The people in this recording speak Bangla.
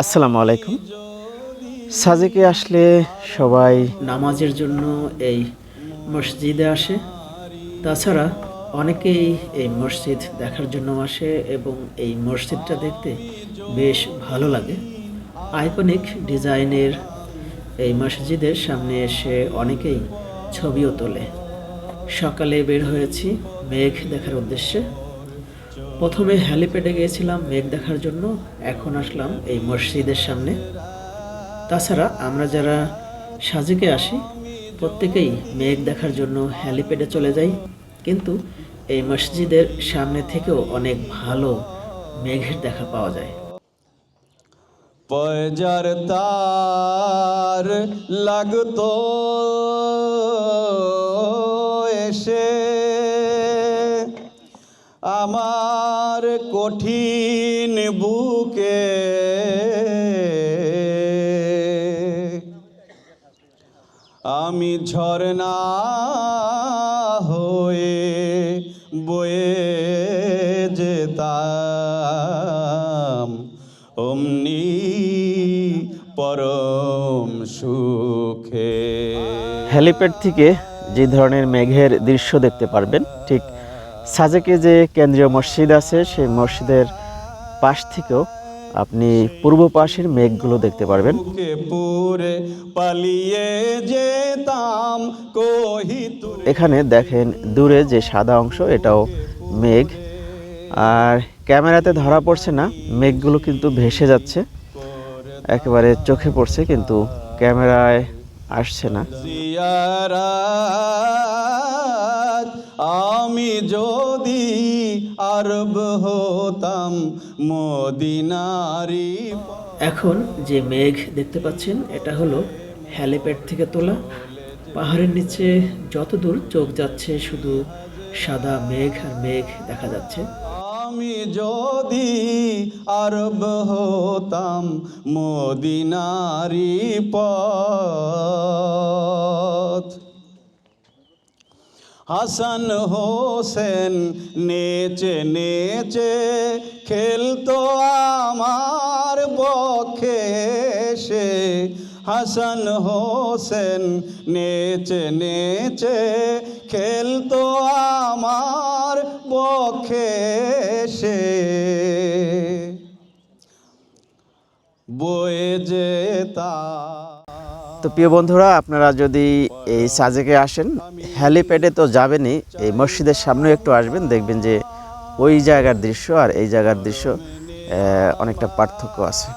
আসসালামু আলাইকুম। সাজেকে আসলে সবাই নামাজের জন্য এই মসজিদে আসে। তাছাড়া অনেকেই এই মসজিদ দেখার জন্য আসে এবং এই মসজিদটা দেখতে বেশ ভালো লাগে। আইকনিক ডিজাইনের এই মসজিদের সামনে এসে অনেকেই ছবিও তোলে। সকালে বের হয়েছি, মেঘ দেখার উদ্দেশ্যে। প্রথমে হ্যালিপ্যাডে গিয়েছিলাম মেঘ দেখার জন্য, এখন আসলাম এই মসজিদের সামনে। তাছাড়া আমরা যারা সাজেকে আসি, প্রত্যেকেই মেঘ দেখার জন্য হ্যালিপ্যাডে চলে যাই। কিন্তু এই মসজিদের সামনে থেকেও অনেক ভালো মেঘের দেখা পাওয়া যায়। পয়জার তার লাগতো এসে, আমার কঠিন বুকে। আমি ঝরনা হয়ে বয়ে যেতাম, অমনি পরম সুখে। হ্যালিপ্যাড থেকে যে ধরনের মেঘের দৃশ্য দেখতে পারবেন, ঠিক সাজেকে যে কেন্দ্রীয় মসজিদ আছে সেই মসজিদের পাশ থেকেও আপনি পূর্ব পাশের মেঘগুলো দেখতে পারবেন। এখানে দেখেন দূরে যে সাদা অংশ এটাও মেঘ। আর ক্যামেরাতে ধরা পড়ছে না মেঘগুলো কিন্তু ভেসে যাচ্ছে। একেবারে চোখে পড়ছে কিন্তু ক্যামেরায় আসছে না। আমি যদি আরব হতাম মদিনারি এখন যে মেঘ দেখতে পাচ্ছেন এটা হলো হ্যালিপ্যাড থেকে তোলা। পাহাড়ের নিচে যত দূর চোখ যাচ্ছে শুধু সাদা মেঘ আর মেঘ দেখা যাচ্ছে। আমি যদি আরব হতাম মদিনারি পথ হাসান হোসেন নেচে নেচে খেলতো আমার বক্ষে সে। হাসান হোসেন নেচে নেচে খেলতো আমার বক্ষে সে। বয়ে যেতা তো প্রিয় বন্ধুরা, আপনারা যদি এই সাজেকে আসেন, হ্যালিপ্যাডে তো যাবেনই, এই মসজিদের সামনে একটু আসবেন, দেখবেন যে ওই জায়গার দৃশ্য আর এই জায়গার দৃশ্য অনেকটা পার্থক্য আছে।